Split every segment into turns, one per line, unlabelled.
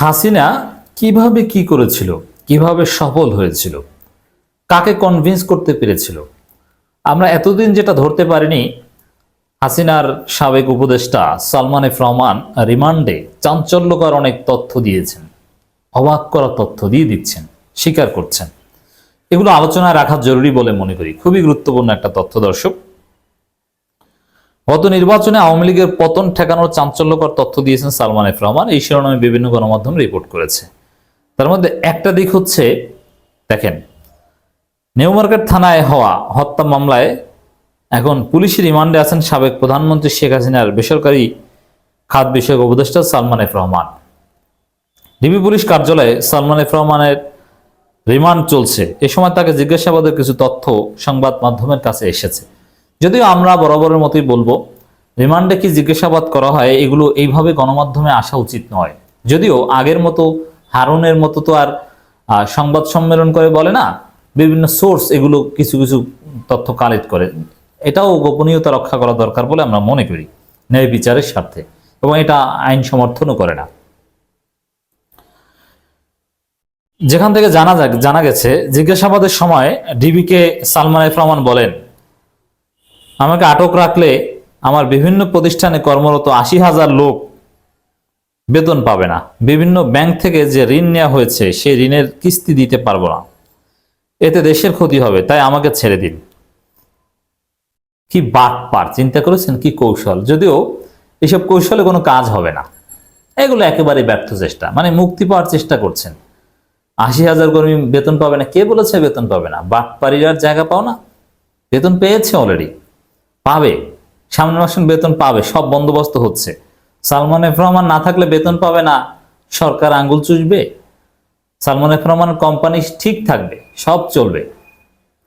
হাসিনা কীভাবে কি করেছিল, কীভাবে সফল হয়েছিল, কাকে কনভিন্স করতে পেরেছিল? আমরা এতদিন যেটা ধরতে পারিনি, হাসিনার সাবেক উপদেষ্টা সালমান এফ রহমান রিমান্ডে চাঞ্চল্যকর অনেক তথ্য দিয়েছেন, অবাক করা তথ্য দিয়ে দিচ্ছেন, স্বীকার করছেন। এগুলো আলোচনায় রাখা জরুরি বলে মনে করি। খুবই গুরুত্বপূর্ণ একটা তথ্য দর্শক। গত নির্বাচনে আওয়ামী লীগের পতন ঠেকানোর চাঞ্চল্যকর তথ্য দিয়েছেন সালমান এফ রহমান। এই শিরোনামে বিভিন্ন গণমাধ্যম রিপোর্ট করেছে। তার মধ্যে একটা দিক হচ্ছে, দেখেন নিউ মার্কেট থানায় হওয়া হত্যা মামলায় এখন পুলিশি রিমান্ডে আছেন সাবেক প্রধানমন্ত্রী শেখ হাসিনার বেসরকারি খাত বিষয়ক উপদেষ্টা Salman F Rahman. DB police কার্যালয়ে সালমান এফ রহমানের রিমান্ড চলছে। এ সময় তাকে জিজ্ঞাসাবাদের কিছু তথ্য সংবাদ মাধ্যমের কাছে এসেছে। যদিও আমরা বরাবরের মতোই বলব, রিমান্ডে কি জিজ্ঞাসাবাদ করা হয়, এগুলো এইভাবে গণমাধ্যমে আসা উচিত নয়। যদিও আগের মতো হারুনের মতো তো আর সংবাদ সম্মেলন করে বলে না, বিভিন্ন সোর্স এগুলো কিছু কিছু তথ্য কালেক্ট করে। এটাও গোপনীয়তা রক্ষা করা দরকার বলে আমরা মনে করি, ন্যায় বিচারের স্বার্থে, এবং এটা আইন সমর্থনও করে না। যেখান থেকে জানা যাক, জানা গেছে, জিজ্ঞাসাবাদের সময় ডিবিকে সালমান এফ রহমান বলেন আমাকে আটক রাখলে আমার বিভিন্ন প্রতিষ্ঠানে কর্মরত আশি হাজার লোক বেতন পাবে না। বিভিন্ন ব্যাংক থেকে যে ঋণ নেওয়া হয়েছে, সেই ঋণের কিস্তি দিতে পারব না। এতে দেশের ক্ষতি হবে, তাই আমাকে ছেড়ে দিন। কি বাট পার চিন্তা করেছেন? কি কৌশল? যদিও এসব কৌশলে কোনো কাজ হবে না। এগুলো একেবারে ব্যর্থ চেষ্টা। মানে মুক্তি পাওয়ার চেষ্টা করছেন। আশি হাজার কর্মী বেতন পাবে না, কে বলেছে বেতন পাবে না? বাট পারিরার জায়গা পাও না। বেতন পেয়েছে অলরেডি পাবে, সামনের মাসে বেতন পাবে, সব বন্দোবস্ত হচ্ছে। সালমান এফ রহমান না থাকলে বেতন পাবে না, সরকার আঙ্গুল চুষবে, সালমান এফ রহমানের কোম্পানি ঠিক থাকবে, সব চলবে,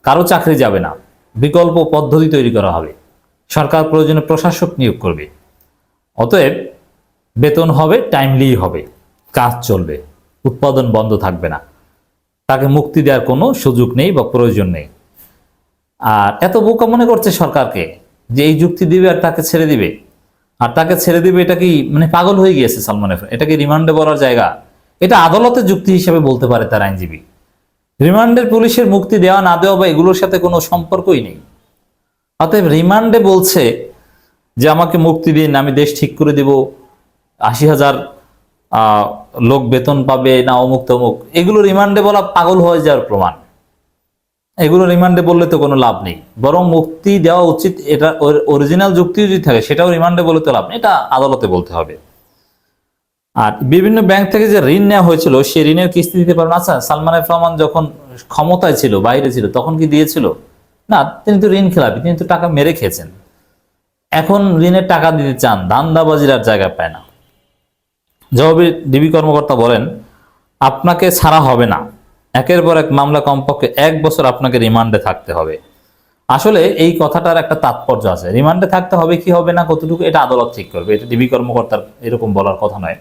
কারও চাকরি যাবে না, বিকল্প পদ্ধতি তৈরি করা হবে, সরকার প্রয়োজনে প্রশাসক নিয়োগ করবে, অতএব বেতন হবে টাইমলি হবে, কাজ চলবে, উৎপাদন বন্ধ থাকবে না, তাকে মুক্তি দেওয়ার কোনো সুযোগ নেই বা প্রয়োজন নেই। আর এত বোকা মনে করছে সরকারকে যে এই যুক্তি দিবে আর তাকে ছেড়ে দিবে। আর তাকে ছেড়ে দিবে, এটা কি মানে পাগল হয়ে গিয়েছে সালমান এফ এটা কি রিমান্ডে বলার জায়গা? এটা আদালতের যুক্তি হিসেবে বলতে পারে তার আইনজীবী। রিমান্ডের পুলিশের মুক্তি দেওয়া না দেওয়া বা এগুলোর সাথে কোনো সম্পর্কই নেই। অতএব রিমান্ডে বলছে যে, আমাকে মুক্তি দিন, আমি দেশ ঠিক করে দেব। আশি হাজার লোক বেতন পাবে, না অমুক তমুক এগুলো রিমান্ডে বলা পাগল হয়ে যাওয়ার প্রমাণ। এগুলো রিমান্ডে বললে তো কোনো লাভ নেই। বরং মুক্তি দেওয়া উচিত, এটা অরিজিনাল যুক্তি যদি থাকে, সেটাও রিমান্ডে বলে তো লাভ নেই, এটা আদালতে বলতে হবে। আর বিভিন্ন ব্যাংক থেকে যে ঋণ নেওয়া হয়েছিল, সেই ঋণের কিস্তি দিতে পারবেন আচ্ছা সালমান রহমান যখন ক্ষমতায় ছিল, বাইরে ছিল, তখন কি দিয়েছিল? না, তিনি তো ঋণ খেলাপি, তিনি তো টাকা মেরে খেয়েছেন। এখন ঋণের টাকা দিতে চান ধান্দাবাজির আর জায়গা পায় না। জবাবে ডিবি কর্মকর্তা বলেন, আপনাকে ছাড়া হবে না। একের পর এক মামলা কমপক্ষে এক বছর আপনাকে রিমান্ডে থাকতে হবে। আসলে এই কথাটার একটা তাৎপর্য আছে। রিমান্ডে থাকতে হবে কি হবে না, কতটুকু, এটা আদালত ঠিক করবে। এটা ডিবি কর্মকর্তার এরকম বলার কথা নয়।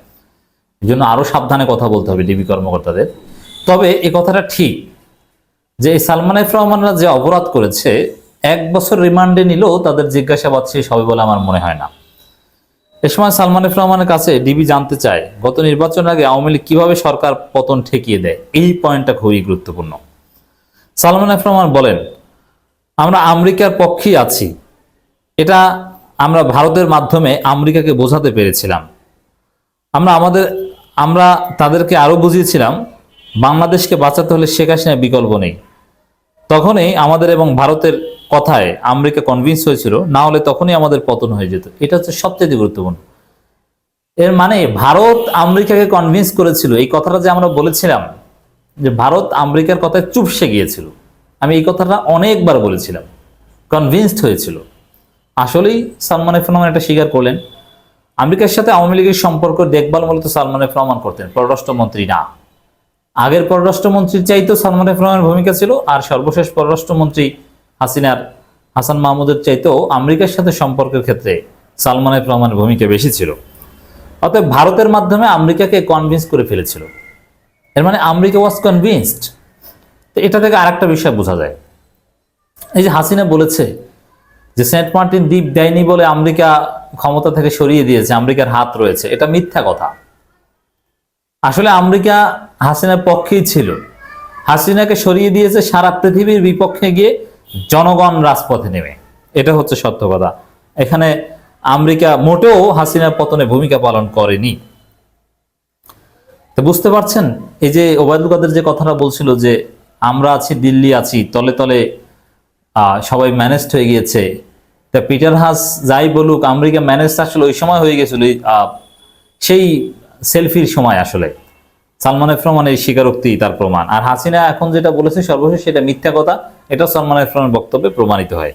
এই জন্য আরও সাবধানে কথা বলতে হবে ডিবি কর্মকর্তাদের। তবে এই কথাটা ঠিক যে সালমান এফ রহমানরা যে অপরাধ করেছে, এক বছর রিমান্ডে নিলেও তাদের জিজ্ঞাসাবাদ শেষ হবে বলে আমার মনে হয় না। এ সময় সালমান রহমানের কাছে ডিবি জানতে চায়, গত নির্বাচনের আগে আওয়ামী লীগ কীভাবে সরকার পতন ঠেকিয়ে দেয়? এই পয়েন্টটা খুবই গুরুত্বপূর্ণ। সালমান রহমান বলেন, আমরা আমেরিকার পক্ষেই আছি। এটা আমরা ভারতের মাধ্যমে আমেরিকাকে বোঝাতে পেরেছিলাম। আমরা আমাদের, আমরা তাদেরকে আরও বুঝিয়েছিলাম, বাংলাদেশকে বাঁচাতে হলে শেখ হাসিনার বিকল্প নেই। তখনই আমাদের এবং ভারতের কথায় আমেরিকা কনভিন্স হয়েছিল, না হলে তখনই আমাদের পতন হয়ে যেত। এটা হচ্ছে সবচেয়ে গুরুত্বপূর্ণ। এর মানে ভারত আমেরিকাকে কনভিন্স করেছিল। এই কথাটা যে আমরা বলেছিলাম, যে ভারত আমেরিকার কথায় চুপসে গিয়েছিল। আমি এই কথাটা অনেকবার বলেছিলাম। কনভিন্সড হয়েছিল। আসলেই সালমান এফ রহমান এটা স্বীকার করলেন। আমেরিকার সাথে আওয়ামী লীগের সম্পর্ক দেখভাল মূলত সালমান এফ রহমান করতেন, পররাষ্ট্রমন্ত্রী না। আগের পররাষ্ট্রমন্ত্রীর চাইতেও সালমান এফ রহমানের ভূমিকা ছিল, আর সর্বশেষ পররাষ্ট্রমন্ত্রী হাসিনার হাসান মাহমুদের চাইতেও আমেরিকার সাথে সম্পর্কের ক্ষেত্রে সালমানের রহমানের ভূমিকা বেশি ছিল। অতএব ভারতের মাধ্যমে আমেরিকাকে কনভিন্স করে ফেলেছিল। এর মানে আমেরিকা ওয়াজ কনভিন্সড তো এটা থেকে আরেকটা বিষয় বোঝা যায়। এই যে হাসিনা বলেছে যে সেন্ট মার্টিন দ্বীপ দেয়নি বলে আমেরিকা ক্ষমতা থেকে সরিয়ে দিয়েছে, আমেরিকার হাত রয়েছে, এটা মিথ্যা কথা। আসলে আমেরিকা হাসিনার পক্ষেই ছিল। হাসিনাকে সরিয়ে দিয়েছে সারা পৃথিবীর বিপক্ষে গিয়ে জনগণ রাজপথে নেমে। এটা হচ্ছে সত্য কথা এখানে আমেরিকা মোটেও হাসিনার পতনে ভূমিকা পালন করেনি। তো বুঝতে পারছেন, এই যে ওবায়দুল কাদের যে কথাটা বলছিল যে, আমরা আছি, দিল্লি আছি, তলে তলে সবাই ম্যানেজড হয়ে গিয়েছে। তা পিটার হাস যাই বলুক, আমেরিকা ম্যানেজ আসলে ওই সময় হয়ে গেছিল সেই সেলফির সময় আসলে। সালমান এফ রহমান এই স্বীকারোক্তি তার প্রমাণ। আর হাসিনা এখন যেটা বলেছে সর্বশেষ সেটা মিথ্যা কথা। এটা সালমান এফ বক্তব্যে প্রমাণিত হয়।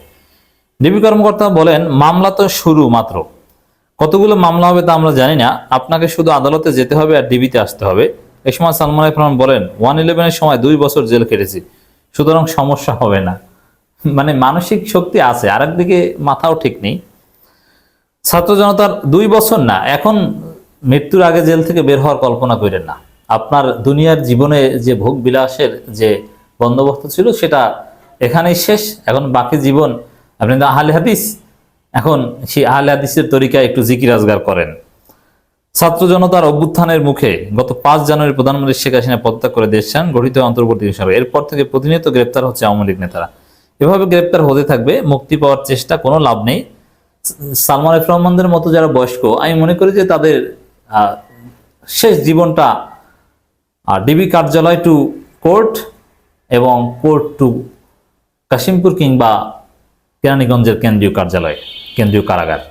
ডিবি কর্মকর্তা বলেন, মামলা তো শুরু মাত্র। কতগুলো মামলা হবে তা আমরা জানি না। আপনাকে শুধু আদালতে যেতে হবে আর ডিবিতে আসতে হবে। এই সময় সালমান এফ রহমান বলেন, ওয়ান ইলেভেনের সময় দুই বছর জেল কেটেছি সুতরাং সমস্যা হবে না। মানে মানসিক শক্তি আছে আর একদিকে মাথাও ঠিক নেই। ছাত্র জনতার দুই বছর না, এখন মৃত্যুর আগে জেল থেকে বের হওয়ার কল্পনা করেন না। আপনার দুনিয়ার জীবনে যে ভোগ বিলাসের যে বন্দোবস্ত ছিল, সেটা এখানেই শেষ। এখন বাকি জীবন, আপনি তো আহলে হাদিস। এখন সেই আহলে হাদিসের তরিকায় একটু জিকির আজগার করেন। ছাত্র জনতার অভ্যুত্থানের মুখে গত পাঁচ জানুয়ারি প্রধানমন্ত্রী শেখ হাসিনা পদত্যাগ করে দেশ চান গঠিত অন্তর্বর্তী হিসাবে। এরপর থেকে প্রতিনিয়ত গ্রেপ্তার হচ্ছে আওয়ামী লীগ নেতারা। এভাবে গ্রেপ্তার হতে থাকবে, মুক্তি পাওয়ার চেষ্টা কোনো লাভ নেই। সালমান এফ রহমানদের মতো যারা বয়স্ক, আমি মনে করি যে তাদের শেষ জীবনটা ডিবি কার্যালয় টু কোর্ট এবং কোর্ট টু কাশিমপুর কিংবা কেরানীগঞ্জের কেন্দ্রীয় কার্যালয় কেন্দ্রীয় কারাগার।